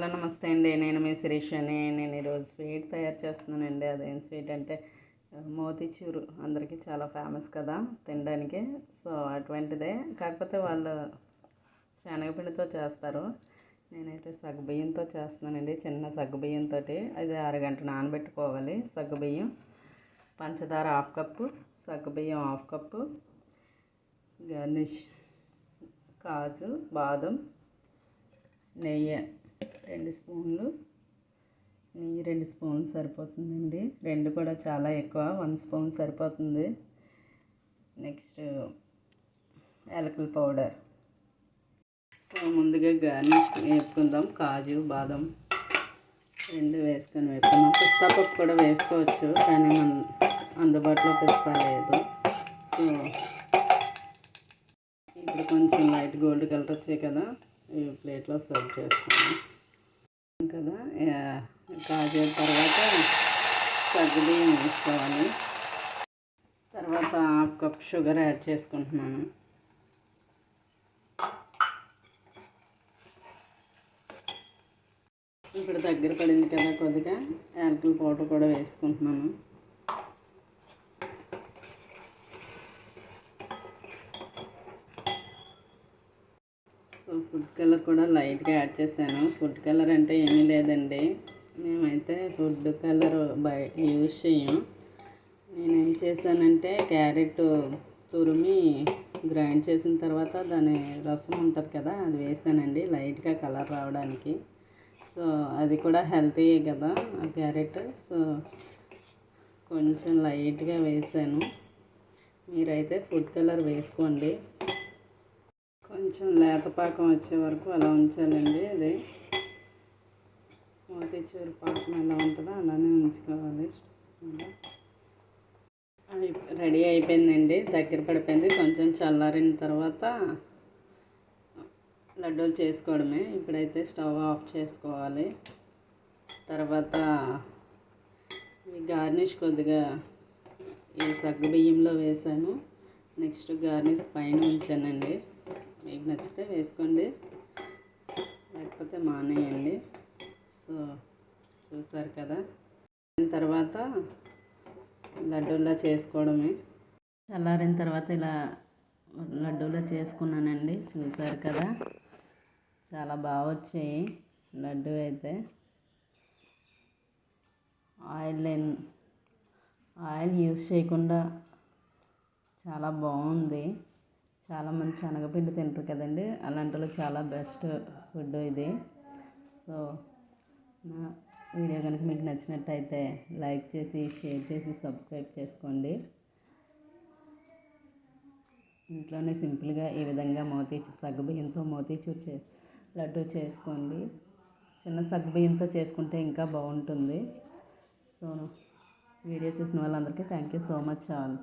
Hello నమస్తే అండి. నేను మీ శిరీష్ అని నేను ఈరోజు స్వీట్ తయారు చేస్తున్నానండి. అదేం స్వీట్ అంటే మోతీచూరు అందరికీ చాలా ఫేమస్ కదా తినడానికి. సో అటువంటిదే. కాకపోతే వాళ్ళు శనగపిండితో చేస్తారు. నేనైతే సగ్గుబియ్యంతో చేస్తున్నానండి చిన్న సగ్గుబియ్యంతో అది అరగంట నానబెట్టుకోవాలి సగ్గుబియ్యం. పంచదార హాఫ్ కప్పు సగ్గుబియ్యం హాఫ్ కప్పు గార్నిష్ కాజు బాదం నెయ్యి. రెండు స్పూన్లు. నెయ్యి రెండు స్పూన్లు సరిపోతుందండి. రెండు కూడా చాలా ఎక్కువ వన్ స్పూన్ సరిపోతుంది. నెక్స్ట్ యాలకుల పౌడర్. సో ముందుగా గార్నిష్ వేసుకుందాం కాజు బాదం రెండు వేసుకొని వేసుకుందాం పిస్తా పప్పు కూడా వేసుకోవచ్చు కానీ మన అందుబాటులో పిస్తా లేదు. సో ఇప్పుడు కొంచెం లైట్ గోల్డ్ కలర్ వచ్చాయి కదా. ఈ ప్లేట్లో సర్వ్ చేస్తాను. కదా కాజు తర్వాత సగ్గుబియ్యం వేసుకోవాలి? తర్వాత హాఫ్ కప్ షుగర్ యాడ్ చేసుకుంటున్నాను. ఇప్పుడు దగ్గర పడింది కదా కొద్దిగా యాలకుల పౌడర్ కూడా వేసుకుంటున్నాను. ఫుడ్ కలర్ కూడా లైట్గా యాడ్ చేశాను. ఫుడ్ కలర్ అంటే ఏమీ లేదండి. మేమైతే ఫుడ్ కలర్ బయ యూజ్ చేయం నేనేం చేశానంటే క్యారెట్ తురిమి గ్రైండ్ చేసిన తర్వాత దాని రసం ఉంటుంది కదా అది వేసానండి లైట్గా కలర్ రావడానికి. సో అది కూడా హెల్తీ కదా ఆ క్యారెట్. సో కొంచెం లైట్గా వేసాను. మీరైతే ఫుడ్ కలర్ వేసుకోండి. కొంచెం లేతపాకం వచ్చే వరకు అలా ఉంచాలండి అది. మోతీచూరు పాకం ఎలా ఉంటుందో అలానే ఉంచుకోవాలి. రెడీ అయిపోయిందండి దగ్గర పడిపోయింది. కొంచెం చల్లారిన తర్వాత లడ్డూలు చేసుకోవడమే. ఇప్పుడైతే స్టవ్ ఆఫ్ చేసుకోవాలి. తర్వాత ఈ గార్నిష్ కొద్దిగా ఈ సగ్గు బియ్యంలో వేసాను. నెక్స్ట్ గార్నిష్ పైన ఉంచానండి. మీకు నచ్చితే వేసుకోండి. లేకపోతే మానేయండి. సో చూసారు కదా. తర్వాత లడ్డూలా చేసుకోవడమే. చల్లారిన తర్వాత ఇలా లడ్డూలా చేసుకున్నానండి. చూసారు కదా. చాలా బాగా వచ్చాయి లడ్డు అయితే. ఆయిల్ ఆయిల్ యూస్ చేయకుండా చాలా బాగుంది. చాలామంది శనగపిండి తింటారు కదండి. అలాంటిలో చాలా బెస్ట్ ఫుడ్ ఇది. సో నా వీడియో కనుక మీకు నచ్చినట్టయితే లైక్ చేసి షేర్ చేసి సబ్స్క్రైబ్ చేసుకోండి. ఇంట్లోనే సింపుల్గా ఈ విధంగా మోతీ సగ్గుబియ్యంతో మోతీచూర్ చే లడ్డు చేసుకోండి. చిన్న సగ్గుబియ్యంతో చేసుకుంటే ఇంకా బాగుంటుంది. సో వీడియో చూసిన వాళ్ళందరికీ thank you so much all